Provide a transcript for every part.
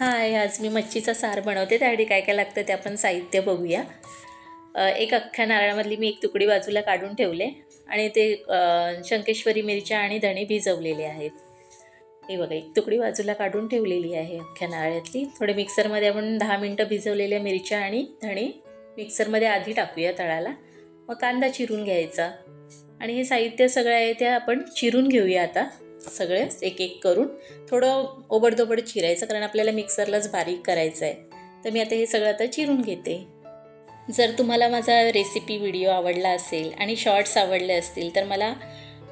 हाय आज मी मच्छीचा सार बनवते. त्यासाठी काय काय लागतं ते आपण साहित्य बघूया. एक अख्ख्या नारळामधली मी एक तुकडी बाजूला काढून ठेवले आणि ते शंकेश्वरी मिरच्या आणि धणे भिजवलेले आहेत. हे बघा एक तुकडी बाजूला काढून ठेवलेली आहे अख्ख्या नारळातली. थोडे मिक्सरमध्ये आपण दहा मिनटं भिजवलेल्या मिरच्या आणि धणे मिक्सरमध्ये आधी टाकूया तळाला. मग कांदा चिरून घ्यायचा. आणि हे साहित्य सगळं आहे ते आपण चिरून घेऊया आता. सगळेच एक एक करून थोडं ओबडधोबड चिरायचं कारण आपल्याला मिक्सरलाच बारीक करायचं आहे तर मी आता हे सगळं आता चिरून घेते. जर तुम्हाला माझा रेसिपी व्हिडिओ आवडला असेल आणि शॉर्ट्स आवडले असतील तर मला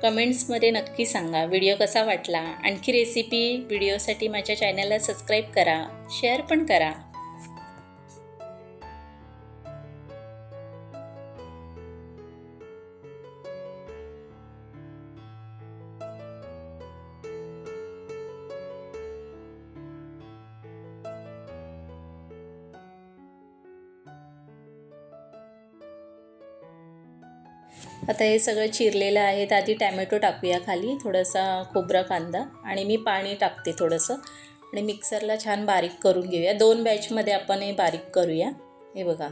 कमेंट्समध्ये नक्की सांगा. व्हिडिओ कसा वाटला? आणखी रेसिपी व्हिडिओसाठी माझ्या चॅनलला सबस्क्राईब करा. शेअर पण करा. आता हे सगळं चिरलेलं आहे. तर आधी टॅमॅटो टाकूया खाली थोडासा खोबरा कांदा आणि मी पाणी टाकते थोडंसं. आणि मिक्सरला छान बारीक करून घेऊया. दोन बॅचमध्ये आपण हे बारीक करूया. हे बघा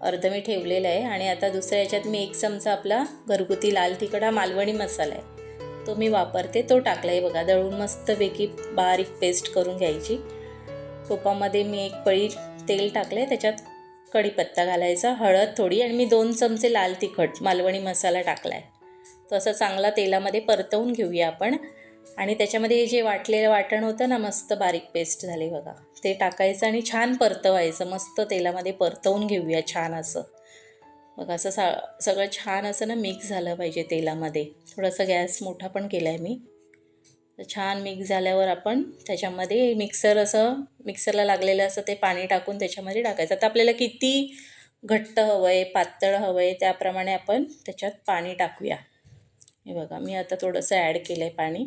अर्ध मी ठेवलेलं आहे. आणि आता दुसऱ्या याच्यात मी एक चमचा आपला घरगुती लाल तिखट हा मालवणी मसाला आहे. तो मी वापरते. तो टाकला आहे बघा दळून मस्तपैकी बारीक पेस्ट करून घ्यायची. टोपामध्ये मी एक पळी तेल टाकलं आहे त्याच्यात कढीपत्ता घालायचा हळद थोडी आणि मी दोन चमचे लाल तिखट मालवणी मसाला टाकला आहे तो असा चांगला तेलामध्ये परतवून घेऊया आपण. आणि त्याच्यामध्ये जे वाटलेलं वाटण होतं ना मस्त बारीक पेस्ट झाले बघा. ते टाकायचं आणि छान परतवायचं मस्त तेलामध्ये परतवून घेऊया छान असं. बघा असं सा सगळं छान असं ना मिक्स झालं पाहिजे तेलामध्ये. थोडासा गॅस मोठा पण केला आहे मी. तर छान मिक्स झाल्यावर आपण त्याच्यामध्ये मिक्सर असं मिक्सरला लागलेलं असं ते पाणी टाकून त्याच्यामध्ये टाकायचं. आता आपल्याला किती घट्ट हवं आहे पातळ हवं आहे त्याप्रमाणे आपण त्याच्यात पाणी टाकूया. हे बघा मी आता थोडंसं ॲड केलं आहे पाणी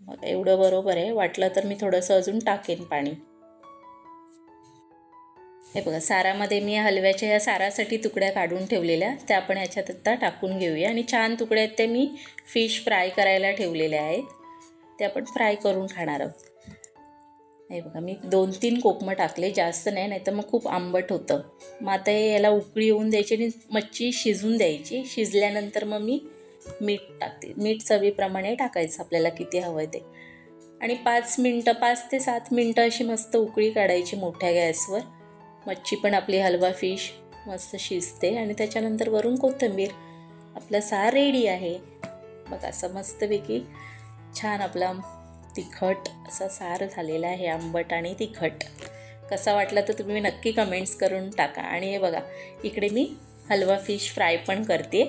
बघा एवढं बरोबर आहे. वाटलं तर मी थोडंसं अजून टाकेन पाणी. हे बघा सारामध्ये मी हलव्याच्या ह्या सारासाठी तुकड्या काढून ठेवलेल्या त्या आपण याच्यात आत्ता टाकून घेऊया. आणि छान तुकड्या आहेत ते मी फिश फ्राय करायला ठेवलेल्या आहेत. ते आपण फ्राय करून खाणार आहोत. हे बघा मी दोन तीन कोकमं टाकले जास्त नाही नाही तर मग खूप आंबट होतं. मग आता हे याला उकळी येऊन द्यायची आणि मच्छी शिजून द्यायची. शिजल्यानंतर मग मी मीठ टाकते. मीठ चवीप्रमाणे टाकायचं आपल्याला किती हवं आहे ते. आणि पाच मिनटं पाच ते सात मिनटं अशी मस्त उकळी काढायची मोठ्या गॅसवर. मच्छी पण आपली हलवा फिश मस्त शिजते आणि त्याच्यानंतर वरून कोथिंबीर. आपला सार रेडी आहे. बघा असं मस्तपैकी छान आपला तिखट असा सार झालेला आहे आंबट आणि तिखट. कसा वाटला तर तुम्ही नक्की कमेंट्स करून टाका. आणि हे बघा इकडे मी हलवा फिश फ्राय पण करते.